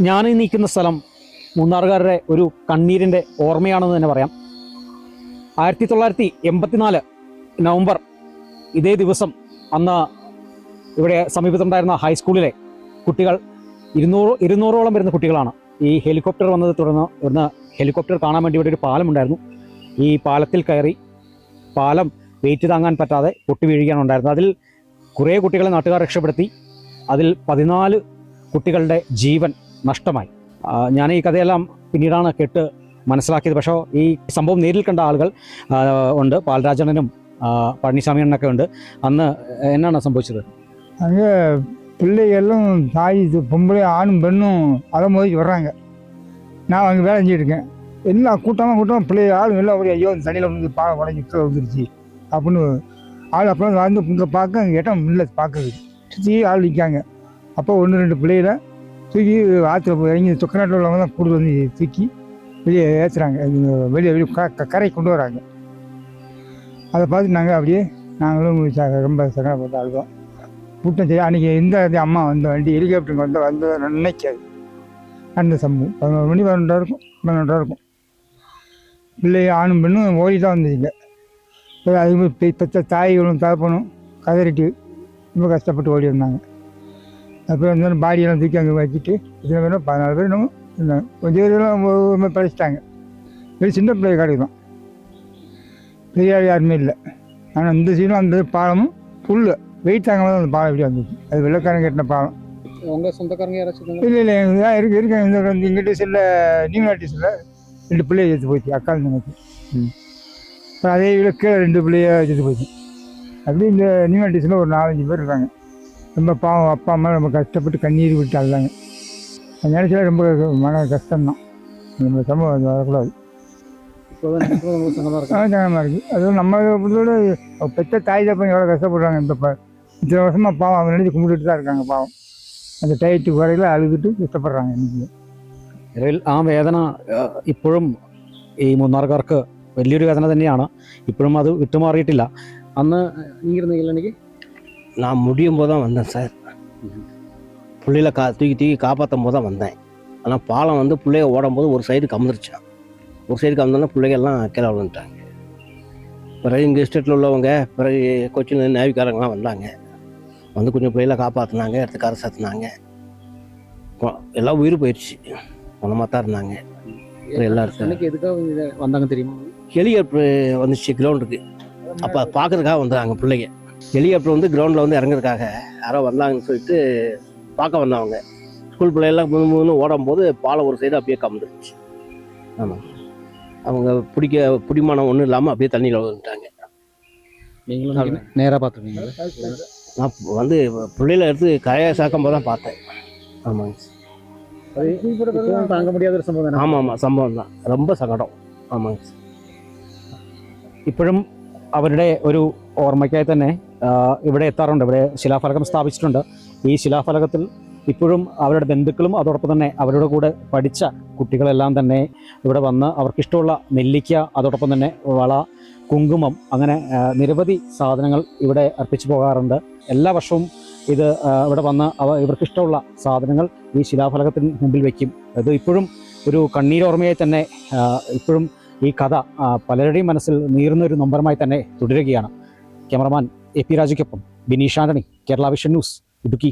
ഞാൻ നിൽക്കുന്ന സ്ഥലം മൂന്നാറുകാരുടെ ഒരു കണ്ണീരിന്റെ ഓർമ്മയാണെന്ന് തന്നെ പറയാം. ആയിരത്തി തൊള്ളായിരത്തി എൺപത്തിനാല് നവംബർ ഇതേ ദിവസം അന്ന് ഇവിടെ സമീപത്തുണ്ടായിരുന്ന ഹൈസ്കൂളിലെ കുട്ടികൾ ഇരുന്നൂറ് ഇരുന്നൂറോളം വരുന്ന കുട്ടികളാണ്. ഈ ഹെലികോപ്റ്റർ വന്നത് തുടർന്ന് ഇവിടുന്ന് ഹെലികോപ്റ്റർ കാണാൻ വേണ്ടി ഇവിടെ ഒരു പാലം ഉണ്ടായിരുന്നു. ഈ പാലത്തിൽ കയറി പാലം വെയിറ്റ് താങ്ങാൻ പറ്റാതെ പൊട്ടി വീഴുകയാണ് ഉണ്ടായിരുന്നത്. അതിൽ കുറേ കുട്ടികളെ നാട്ടുകാർ രക്ഷപ്പെടുത്തി. അതിൽ പതിനാല് കുട്ടികളുടെ ജീവൻ നഷ്ടമായി ആ, ഞാൻ ഈ കഥയെല്ലാം പിന്നീടാണ് കേട്ട് മനസ്സിലാക്കിയത് പക്ഷേ ഈ സംഭവം നേരിൽ കണ്ട ആളുകൾ ആ, ഉണ്ട് പാലരാജണനും ആ, പഴനിസ്വാമി അണ്ണനൊക്കെ ഉണ്ട് അന്ന് എന്നാണ് സംഭവിച്ചത് அங்கே பிள்ளைகளும் தாய் இது பொம்பளை ஆணும் பெண்ணும் அலை மோதிக்கு வர்றாங்க நான் அங்கே வேலை செஞ்சுட்டு இருக்கேன் எல்லாம் கூட்டமாக கூட்டமாக பிள்ளைய ஆளும் எல்லாம் ஒரு ஐயோ இந்த தண்ணியில் வந்து பா உடஞ்சி கீழே வந்துருச்சு அப்படின்னு ஆள் அப்புறம் வந்து இங்கே பார்க்க அங்கே இடம் இல்லை பார்க்கறது சுற்றி ஆள் நிற்காங்க அப்போ ஒன்று ரெண்டு பிள்ளைகளை தூக்கி ஆற்றுல போய் இறங்கி தொக்கநாட்டில் உள்ளவங்க தான் கூடு வந்து தூக்கி வெளியே ஏற்றுறாங்க வெளியே வெளியே க க- கரை கொண்டு வராங்க. அதை பார்த்து நாங்கள் அப்படியே நாங்களும் ரொம்ப சங்கடப்பட்டு அழுதோம். கூட்டம் சரி அன்றைக்கி இந்த அம்மா வந்த வண்டி ஹெலிகாப்டருக்கு வந்து வந்து நினைக்காது. அந்த சம்பவம். பதினோரு மணி பதினொன்றா இருக்கும். பன்னெண்டா இருக்கும். பிள்ளை ஆணும் பெண்ணும் ஓடி தான் வந்துச்சுங்க அதுக்கு அது மாதிரி பெ- தாய்களும் தகப்பனும் கதறிட்டு ரொம்ப கஷ்டப்பட்டு ஓடி வந்தாங்க. அப்புறம் வந்து பாடியெல்லாம் தூக்கி அங்கே வச்சுட்டு இத்தனை பேரும் பதினாலு பேர் இன்னமும் இருந்தாங்க. கொஞ்சம் பேரெல்லாம் பழிச்சிட்டாங்க வெறும் சின்ன பிள்ளை கிடைக்கும். பெரிய ஆள் யாருமே இல்லை. ஆனால் இந்த சீனும் அந்த பாலமும் புல்லு வெயிட் தாங்காம தான் அந்த பாலம் இப்படி வந்துச்சு அது வெள்ளக்காரன் கட்டின பாலம். உங்கள் சொந்தக்காரங்க யாராச்சும் இல்லை இல்லை எங்களுக்கு தான் இருக்கு இருக்காங்க இந்த இந்த இங்கிட்ட செல்ல நியூ நாட்டிஸில் ரெண்டு பிள்ளைய எடுத்து போச்சு அக்கா தங்கச்சி ம். அப்புறம் அதே இதில் கீழே ரெண்டு பிள்ளைய எடுத்து போச்சு. அப்படி இந்த நியூ நாட்டிஸில் ஒரு நாலஞ்சு பேர் இருக்காங்க. ரொம்ப பாவம் அப்பா அம்மா ரொம்ப கஷ்டப்பட்டு கண்ணீர் விட்டு அழுதாங்க நினைச்சா ரொம்ப மன கஷ்டம்தான் நம்ம சம்பவம் வரக்கூடாது சங்கமாக இருக்குது அதுவும் நம்ம பொறுத்தோட பெத்த தாய் தப்பன் எவ்வளோ கஷ்டப்படுறாங்க இந்த இத்தனை வருஷமாக பாவம் அவங்க நினைச்சு கும்பிட்டுட்டு தான் இருக்காங்க பாவம் அந்த டயத்து வரையில் அழுதுட்டு கஷ்டப்படுறாங்க இன்னைக்கு നിലവിൽ ആ വേദന ഇപ്പോഴും ഈ മൂന്നാർക്കാർക്ക് വലിയൊരു വേദന തന്നെയാണ് ഇപ്പോഴും അത് വിട്ടുമാറിയിട്ടില്ല അന്ന് ഇങ്ങനെ എനിക്ക് நான் முடியும் போது தான் வந்தேன் சார். புள்ளையில கா தூக்கி தூக்கி காப்பாற்றும் போது தான் வந்தேன். ஆனால் பாலம் வந்து பிள்ளைய ஓடும்போது ஒரு சைடு கமந்துருச்சான் ஒரு சைடு கமந்தோன்னா பிள்ளைங்க எல்லாம் கீழே விழுந்துட்டாங்க. பிறகு இங்கே எஸ்டேட்டில் உள்ளவங்க பிறகு கொச்சின் நேவிக்காரங்களாம் வந்தாங்க. வந்து கொஞ்சம் பிள்ளைகளை காப்பாற்றினாங்க எடுத்து கரை சேர்த்துனாங்க எல்லாம் உயிர் போயிடுச்சு பணமாக தான் இருந்தாங்க. இருக்காங்க எனக்கு எதுக்காக வந்தாங்க தெரியுமா? ஹெலிகாப்டர் வந்துச்சு கிரவுண்டுக்கு அப்போ பார்க்கறதுக்காக வந்தாங்க பிள்ளைங்க. ஹெலிகாப்டர் வந்து கிரவுண்டில் வந்து இறங்குறதுக்காக யாரோ வந்தாங்கன்னு சொல்லிட்டு பார்க்க வந்தவங்க. ஸ்கூல் பிள்ளையெல்லாம் முழு முழு ஓடும் போது பாலை ஒரு சைடு அப்படியே கம்ந்துருச்சு ஆமாம் அவங்க பிடிக்க பிடிமானம் ஒன்றும் இல்லாமல் அப்படியே தண்ணியில் வந்துட்டாங்க நேராக பார்த்துருக்கீங்க நான் வந்து பிள்ளையில எடுத்து கரையை சாக்கும் போது தான் பார்த்தேன். ஆமாங்க தாங்க முடியாத ஒரு சம்பவம் ஆமாம் ஆமாம் சம்பவம் தான் ரொம்ப சங்கடம். ஆமாங்க சார் இப்பழும் അവരുടെ ഒരു ഓർമ്മയ്ക്കായി തന്നെ ഇവിടെ എത്താറുണ്ട്. ഇവിടെ ശിലാഫലകം സ്ഥാപിച്ചിട്ടുണ്ട്. ഈ ശിലാഫലകത്തിൽ ഇപ്പോഴും അവരുടെ ബന്ധുക്കളും അതോടൊപ്പം തന്നെ അവരുടെ കൂടെ പഠിച്ച കുട്ടികളെല്ലാം തന്നെ ഇവിടെ വന്ന് അവർക്കിഷ്ടമുള്ള നെല്ലിക്ക അതോടൊപ്പം തന്നെ വള കുങ്കുമം അങ്ങനെ നിരവധി സാധനങ്ങൾ ഇവിടെ അർപ്പിച്ചു പോകാറുണ്ട്. എല്ലാ വർഷവും ഇത് ഇവിടെ വന്ന് അവ ഇവർക്കിഷ്ടമുള്ള സാധനങ്ങൾ ഈ ശിലാഫലകത്തിന് മുമ്പിൽ വയ്ക്കും. ഇത് ഇപ്പോഴും ഒരു കണ്ണീരോർമ്മയായി തന്നെ ഇപ്പോഴും ഈ കഥ പലരുടെയും മനസ്സിൽ നീറുന്ന ഒരു നൊമ്പരമായി തന്നെ തുടരുകയാണ്. ക്യാമറമാൻ എ പി രാജയ്ക്കൊപ്പം ബിനീഷ് ആന്റണി കേരള വിഷൻ ന്യൂസ് ഇടുക്കി.